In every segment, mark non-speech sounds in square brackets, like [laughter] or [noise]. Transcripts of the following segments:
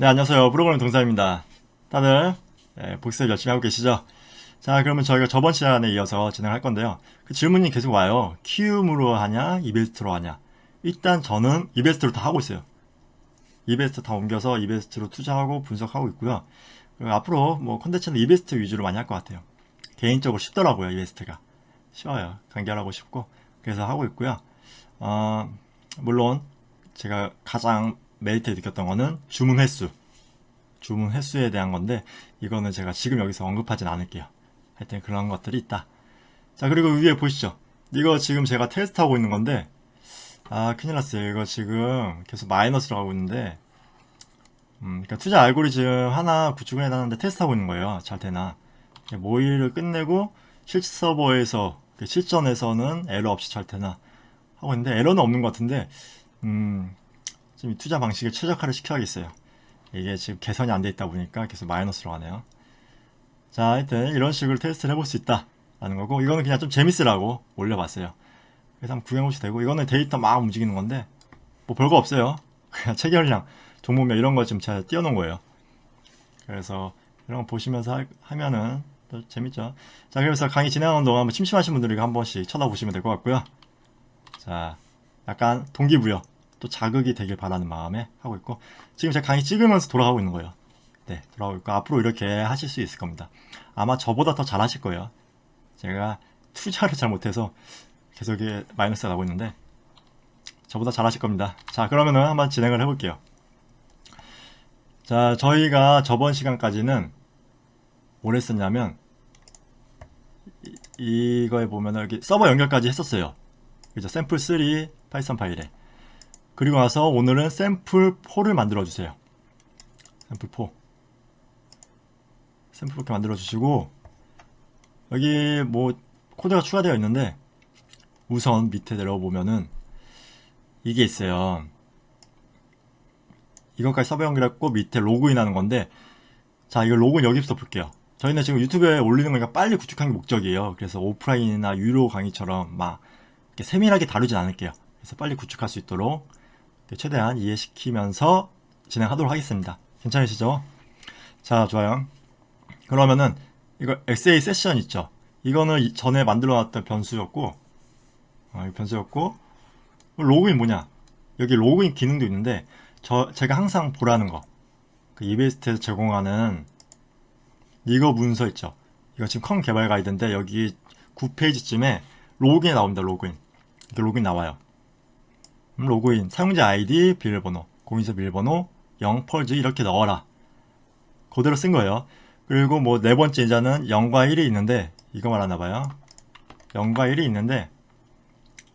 네, 안녕하세요. 프로그램 동사입니다. 다들 네, 복습 열심히 하고 계시죠? 자, 그러면 저희가 저번 시간에 이어서 진행할 건데요. 그 질문이 계속 와요. 키움으로 하냐, 이베스트로 하냐. 일단 저는 이베스트로 다 하고 있어요. 이베스트 다 옮겨서 이베스트로 투자하고 분석하고 있고요. 그리고 앞으로 뭐 콘텐츠는 이베스트 위주로 많이 할 것 같아요. 개인적으로 쉽더라고요, 이베스트가. 쉬워요. 간결하고 쉽고. 그래서 하고 있고요. 어, 물론 제가 가장 메리트 느꼈던 거는 주문 횟수. 주문 횟수에 대한 건데, 이거는 제가 지금 여기서 언급하진 않을게요. 하여튼 그런 것들이 있다. 자, 그리고 위에 보시죠. 이거 지금 제가 테스트하고 있는 건데, 아, 큰일 났어요. 이거 지금 계속 마이너스로 가고 있는데, 음, 그러니까 투자 알고리즘 하나 구축을 해놨는데 테스트하고 있는 거예요. 잘 되나. 모의를 끝내고, 실제 서버에서, 그 실전에서는 에러 없이 잘 되나. 하고 있는데, 에러는 없는 것 같은데, 음, 이 투자 방식을 최적화를 시켜야겠어요. 이게 지금 개선이 안 돼 있다 보니까 계속 마이너스로 가네요. 자, 하여튼 이런 식으로 테스트를 해볼 수 있다. 라는 거고, 이거는 그냥 좀 재밌으라고 올려봤어요. 그래서 한번 구경해보셔도 되고, 이거는 데이터 막 움직이는 건데, 뭐 별거 없어요. [laughs] 그냥 체결량, 종목명 이런 거 지금 제가 띄워놓은 거예요. 그래서 이런 거 보시면서 하- 하면은 또 재밌죠. 자, 그래서 강의 진행하는 동안 뭐 심심하신 분들이 한 번씩 쳐다보시면 될 것 같고요. 자, 약간 동기부여, 또 자극이 되길 바라는 마음에 하고 있고, 지금 제가 강의 찍으면서 돌아가고 있는 거예요. 네, 돌아가고 있고, 앞으로 이렇게 하실 수 있을 겁니다. 아마 저보다 더 잘하실 거예요. 제가 투자를 잘 못해서 계속 마이너스가 나고 있는데, 저보다 잘하실 겁니다. 자, 그러면은 한번 진행을 해볼게요. 자, 저희가 저번 시간까지는 뭘 했었냐면, 이, 이거에 보면은 여기 서버 연결까지 했었어요. 그죠? 샘플 3 파이썬 파일에. 그리고 나서 오늘은 샘플 4를 만들어 주세요. 샘플 4. 샘플 이렇게 만들어 주시고 여기 뭐 코드가 추가되어 있는데 우선 밑에 내려 보면은 이게 있어요. 이것까지 서버 연결했고 밑에 로그인 하는 건데 자 이거 로그인 여기부터 볼게요. 저희는 지금 유튜브에 올리는 거니까 빨리 구축하는 게 목적이에요. 그래서 오프라인이나 유료 강의처럼 막 세밀하게 다루진 않을게요. 그래서 빨리 구축할 수 있도록 최대한 이해시키면서 진행하도록 하겠습니다. 괜찮으시죠? 자, 좋아요. 그러면은 이거 XA 세션 있죠? 이거는 이- 전에 만들어 놨던 변수였고, 어, 이 변수였고, 로그인 뭐냐? 여기 로그인 기능도 있는데, 저 제가 항상 보라는 거, 그 이베스트에서 제공하는 이거 문서 있죠? 이거 지금 컴 개발 가이드인데 여기 9페이지쯤에 로그인 나옵니다. 로그인. 이렇게 로그인 나와요. 음, 로그인, 사용자 아이디, 비밀번호, 공인서 비밀번호, 0, 펄즈 이렇게 넣어라. 그대로 쓴 거예요. 그리고 뭐 네 번째 이자는 0과 1이 있는데 이거 말하나 봐요. 0과 1이 있는데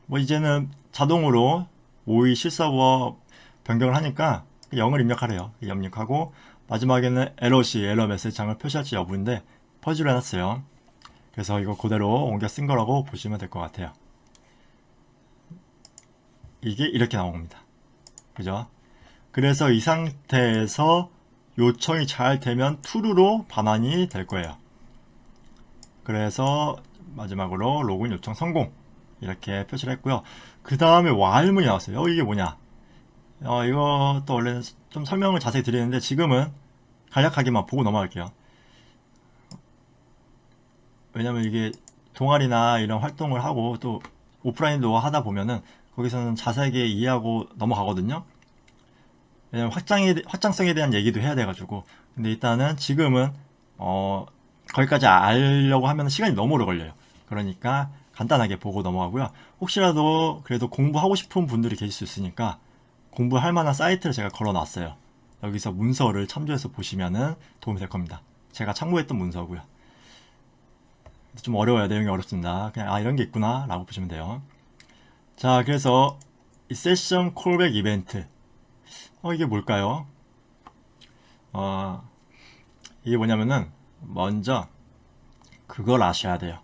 뭐 이제는 자동으로 모의 실서버 변경을 하니까 0을 입력하래요. 입력하고 마지막에는 에러시, 에러 메시지 창을 표시할지 여부인데 퍼즐을 해놨어요. 그래서 이거 그대로 옮겨 쓴 거라고 보시면 될 것 같아요. 이게 이렇게 나온 겁니다. 그죠? 그래서 이 상태에서 요청이 잘 되면 true로 반환이 될 거예요. 그래서 마지막으로 로그인 요청 성공 이렇게 표시를 했고요. 그 다음에 while문이 나왔어요. 어, 이게 뭐냐? 어, 이것도 원래는 좀 설명을 자세히 드리는데 지금은 간략하게만 보고 넘어갈게요. 왜냐면 이게 동아리나 이런 활동을 하고 또 오프라인도 하다 보면은 거기서는 자세하게 이해하고 넘어가거든요. 왜냐면 확장에, 확장성에 대한 얘기도 해야 돼가지고. 근데 일단은 지금은, 어, 거기까지 알려고 하면 시간이 너무 오래 걸려요. 그러니까 간단하게 보고 넘어가고요. 혹시라도 그래도 공부하고 싶은 분들이 계실 수 있으니까 공부할 만한 사이트를 제가 걸어 놨어요. 여기서 문서를 참조해서 보시면은 도움이 될 겁니다. 제가 참고했던 문서고요. 좀 어려워요. 내용이 어렵습니다. 그냥 아 이런 게 있구나 라고 보시면 돼요. 자 그래서 이 세션 콜백 이벤트 어 이게 뭘까요? 어 이게 뭐냐면은 먼저 그걸 아셔야 돼요.